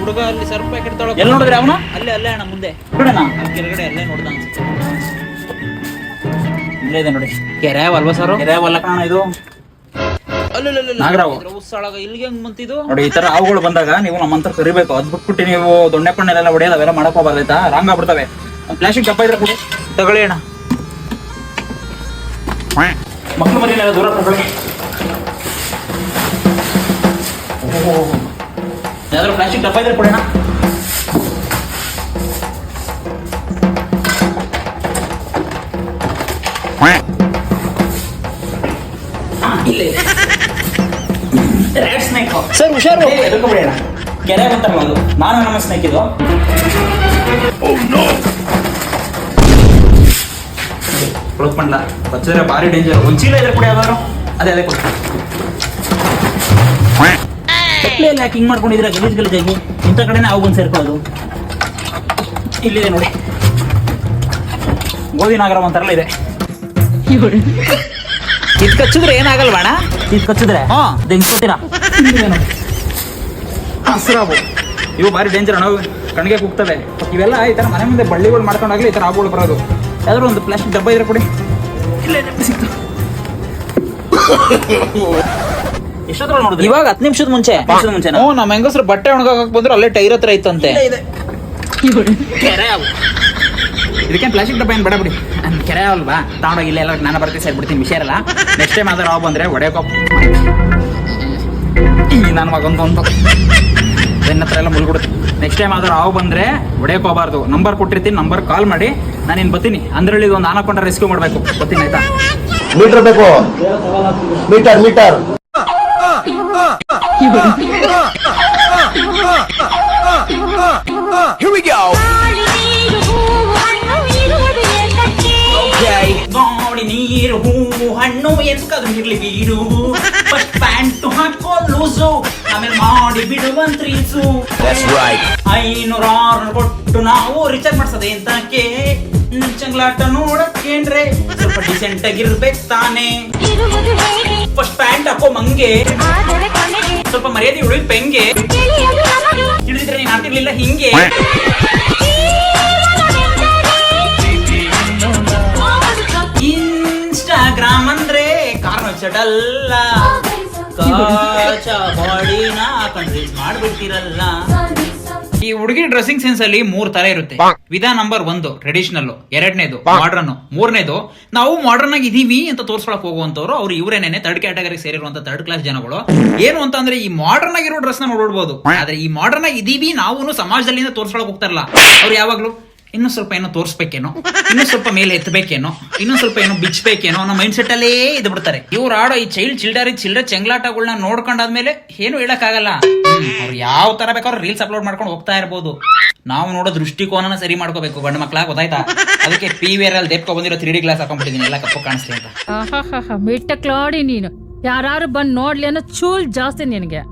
ಹುಡುಗ ಅಲ್ಲಿ Surf packet ತೊಳಕ ಎಲ್ಲಿ ನೋಡಿದ್ರಿ ಅವನ? ಅಲ್ಲೇ ಅಲ್ಲೇ ಅಣ್ಣ ಮುಂದೆ. ನೋಡೋಣ ಅಲ್ಲಿ ಕೆಳಗಡೆ ಅಲ್ಲೇ ನೋಡ್ದ ಅನ್ಸುತ್ತೆ. ಇಲ್ಲೇ ಇದೆ ನೋಡಿ. ಕೆರೆ ಅಲ್ವಾ ಸರ್ ಕೆರೆ ಹೊಲ ಕಾಣ ಇದು? ನಾಗರಾವು. ಉತ್ಸಾಳಗ ಇಲ್ಲಿಗೆ ಹೆಂಗ್ ಬಂತಿದು? ನೋಡಿ ಈ ತರ ಹಾವುಗಳು ಬಂದಾಗ ನೀವು ನಮ್ಮ ಹತ್ರ ಕರಿಬೇಕು ಅದ್ ಬಿಟ್ಬಿಟ್ಟು ನೀವು ದೊಣ್ಣೆ ಪಣ್ಣೆಲ್ಲ ಹೊಡೆಯೋದು ಅವೆಲ್ಲ ಮಾಡಕ್ ಹೋಗ್ಬಾರ್ದು ಆಯ್ತಾ? ರಾಂಗ್ ಆಗ್ಬಿಡ್ತವೆ. ಪ್ಲಾಸ್ಟಿಕ್ ಡಬ್ಬ ಇದ್ರೆ ಕೊಡಿ. ತಗೊಳ್ಳಿ ಅಣ್ಣ. ಮಕ್ಕಳು ಮನೆಯಲ್ಲ ದೂರ ತಗೊಳ್ಳಿ ಯಾವ್ದಾದ್ರು ಪ್ಲಾಸ್ಟಿಕ್ ಡಬ್ಬ ಇದ್ರೆ ಕೊಡೋಣ ರೆಡ್ ಸ್ನೇಕ್ ಸರ್ ಹುಷಾರು ಎದಕ್ಕೆ ಬಿಡೋಣ ಕೆರೆ ಬಂತಾರಲ್ಲ ಅದು ನಾನು ನಮ್ಮ ಸ್ನೇಕ್ ಇದು. ಕ್ಲೋಸ್ ಮಾಡಲ. ಬಚ್ಚಿದ್ರೆ ಭಾರಿ ಡೇಂಜರ್ ಒಂದ್ ಚೀಲ ಇದ್ರೆ ಕೂಡ ಯಾವ್ದಾರು ಅದೇ ಅದೇ ಕೊಡ್ತೀನಿ. ಎಲ್ಲ ಯಾಕೆ ಹಿಂಗ್ ಮಾಡ್ಕೊಂಡಿದ್ರೆ ಗಲೀಜ್ ಗಲೀಜಾಗಿ. ಇಂಥ ಕಡೆನೇ ಅವು ಬಂದು ಸೇರ್ಕೊಳ್ಳೋದು. ಇಲ್ಲಿದೆ ನೋಡಿ. ಗೋಧಿ ನಾಗರ ಅಂತಾರಲ್ಲ ಇದೆ. ಇದು ಕಚ್ಚಿದ್ರೆ ಏನಾಗಲ್ವಾ ಅಣ್ಣ? ಇದು ಕಚ್ಚಿದ್ರೆ ಹಾಂ. ಹಸ್ರಾವು ಇವು ಭಾರಿ ಡೇಂಜರ್ ನಾವು ಕಣ್ಗೆ ಕುಗ್ತವೆ. ಇವೆಲ್ಲ ಈ ಥರ ಮನೆ ಮುಂದೆ ಬಳ್ಳಿಗಳು ಮಾಡ್ಕೊಂಡಾಗ್ಲಿ ಈ ಥರ ಆಗುಗಳು ಬರೋದು. ಯಾವ್ದಾದ್ರು ಒಂದು ಪ್ಲಾಸ್ಟಿಕ್ ಡಬ್ಬ ಇದ್ರೆ ಕೊಡಿ. ಇಲ್ಲೇ ಸಿಕ್ತು. ಇವಾಗ ಹತ್ತು ನಿಮಿಷದ ಮುಂಚೆ. ಮುಂಚೆ? ಹ್ಞೂ ನಮ್ಮ ಹೆಂಗಸ್ರು ಬಟ್ಟೆ ಒಣಗಾಕ ಬಂದ್ರು ಅಲ್ಲೇ ಟೈರ್ ಹತ್ರ ಇತ್ತಂತೆ. ಕೆರೆ ಇದಕ್ಕೆ ಪ್ಲಾಸ್ಟಿಕ್ ಡಬ್ಬ ಏನು ಬೇಡ ಬಿಡಿ. ನಾನ್ ಕೆರೆ ಅಲ್ವಾ? ತಗೊಂಡೋಗಿ ಇಲ್ಲ ಎಲ್ಲ ನಾನು ಬರ್ತೀನಿ ಸರಿ ಬಿಡ್ತೀನಿ ವಿಷಯ ಇರಲ್ಲ. ನೆಕ್ಸ್ಟ್ ಟೈಮ್ ಆದ್ರೆ ಹಾವು ಬಂದ್ರೆ ಹೊಡೆಯೋಕೋ ನಾನು ಮಗೊಂದು ಒಂದು. ಬೆನ್ನ ಹತ್ರ ಎಲ್ಲ ಮುಲ್ಬಿಡುತ್ತೆ ನೆಕ್ಸ್ಟ್ ಟೈಮ್ ಆದ್ರೆ ಹಾವು ಬಂದ್ರೆ ಒಡೆಯೋಕೋಬಾರ್ದು ಹೋಗಬಾರ್ದು. ನಂಬರ್ ಕೊಟ್ಟಿರ್ತೀನಿ ನಂಬರ್ ಕಾಲ್ ಮಾಡಿ ನಾನು ಇನ್ನು ಬರ್ತೀನಿ. ಅಂದ್ರಲ್ಲಿ ಒಂದು ಆನಕೊಂಡ ರೆಸ್ಕ್ಯೂ ಮಾಡಬೇಕು. ಬರ್ತೀನಿ ಆಯ್ತಾ? ಮೀಟರ್ ಬೇಕು. ಮೀಟರ್ ಮೀಟರ್ ಗಾಳಿ ನೀರು ಹೂವು ಹಣ್ಣು ಎಂತಕಾದ್ರೂ ಇರ್ಲಿ ಬೀಡು. ಫಸ್ಟ್ ಪ್ಯಾಂಟ್ ಹಾಕೊಂಡು ಲೂಸು. ಆಮೇಲೆ ಮಾಡಿ ಬಿಡುವಂತ ರೀಸು. ಐನೂರ ಆರು ಕೊಟ್ಟು ನಾವು ರಿಚಾರ್ಜ್ ಮಾಡ್ಸೋದೆ ಎಂತಕ್ಕೆ ಚಂಗ್ಲಾಟ ನೋಡಕ್ಕೇನ್ರೆ ಸ್ವಲ್ಪ ಡಿಸೆಂಟ್ ಆಗಿರ್ಬೇಕು ತಾನೇ. ಫಸ್ಟ್ ಪ್ಯಾಂಟ್ ಹಾಕೋ ಮಂಗೆ. ಸ್ವಲ್ಪ ಮರ್ಯಾದೆ ಉಳಿದ ಪೆಂಗೆ. ತಿಳಿದಿದ್ರೆ ನೀನ್ ಆಗ್ತಿರ್ಲಿಲ್ಲ ಹಿಂಗೆ. ಇನ್ಸ್ಟಾಗ್ರಾಮ್ ಅಂದ್ರೆ ಕಾರಣ ಚಟಲ್ಲ ಕಾಚ ಬಾಡಿನ ಕಂಟ್ರೀಸ್ ಮಾಡ್ಬಿಡ್ತಿರಲ್ಲ. ಈ ಹುಡುಗಿ ಡ್ರೆಸ್ಸಿಂಗ್ ಸೆನ್ಸ್ ಅಲ್ಲಿ ಮೂರ್ ತರ ಇರುತ್ತೆ. ವಿಧ ನಂಬರ್ ಒಂದು ಟ್ರೆಡಿಷನಲ್ ಎರಡನೇದು ಮಾಡ್ರನ್ ಮೂರನೇದು. ನಾವು ಮಾಡ್ರನ್ ಆಗಿ ಇದೀವಿ ಅಂತ ತೋರ್ಸ್ಕೊಳಕ್ ಹೋಗುವಂತವ್ರು ಅವ್ರು ಇವರೇನೇನೆ ತರ್ಡ್ ಕ್ಯಾಟಗರಿ ಸೇರಿರುವಂತ ತರ್ಡ್ ಕ್ಲಾಸ್ ಜನಗಳು. ಏನು ಅಂತ ಅಂದ್ರೆ ಈ ಮಾಡ್ರನ್ ಆಗಿರೋ ಡ್ರೆಸ್ನ ನೋಡ್ಬೋದು. ಆದ್ರೆ ಈ ಮಾಡ್ರನ್ ಆಗಿ ಇದೀವಿ ನಾವು ಸಮಾಜದಲ್ಲಿ ತೋರ್ಸ್ಕೊಳಕ್ ಹೋಗ್ತಾರಲ್ಲ ಅವ್ರು ಯಾವಾಗ್ಲೂ ಇನ್ನೂ ಸ್ವಲ್ಪ ಏನೋ ತೋರಿಸ್ಬೇಕೇನೋ ಇನ್ನೂ ಸ್ವಲ್ಪ ಮೇಲೆ ಎತ್ತಬೇಕೇನೋ ಇನ್ನೊಂದು ಸ್ವಲ್ಪ ಏನೋ ಬಿಚ್ಚಬೇಕೇನೋ ಅನ್ನೋ ಮೈಂಡ್ ಸೆಟ್ ಅಲ್ಲೇ ಇದು ಬಿಡ್ತಾರೆ. ಇವ್ರು ಆಡೋ ಈ ಚೈಲ್ಡ್ ಚಿಲ್ಡರ್ ಚಿಲ್ಡ್ರ ಚೆಂಗ್ಲಾಟಗಳನ್ನ ನೋಡ್ಕೊಂಡಾದ್ಮೇಲೆ ಏನು ಹೇಳಕ್ಕಾಗಲ್ಲ. ಅವ್ರು ಯಾವ ತರ ಬೇಕಾದ್ರೂ ರೀಲ್ಸ್ ಅಪ್ಲೋಡ್ ಮಾಡ್ಕೊಂಡು ಹೋಗ್ತಾ ಇರ್ಬೋದು. ನಾವು ನೋಡೋ ದೃಷ್ಟಿಕೋನನ ಸರಿ ಮಾಡ್ಕೋಬೇಕು, ಗಂಡು ಮಕ್ಳ ಗೊತ್ತಾಯ್ತಾ? ಅದಕ್ಕೆ ಪಿ ವಿ ಆರ್ ಅಲ್ಲಿ ದೇಪ್ಕೊ ಬಂದಿರೋ ತ್ರೀ ಡಿ ಗ್ಲಾಸ್ ಹಾಕೊಂಡ್ಬಿಟ್ಟಿದ್ದೀನಿ ಎಲ್ಲ ಕಪ್ಪು ಕಾಣಿಸ್ಲಿ ಅಂತ. ಮಿಟ್ಟ ಕ್ಲಾಡಿ ನೀನು. ಯಾರು ಬಂದು ನೋಡ್ಲಿ ಅನ್ನೋ ಚೂಲ್ ಜಾಸ್ತಿ ನಿನಗೆ.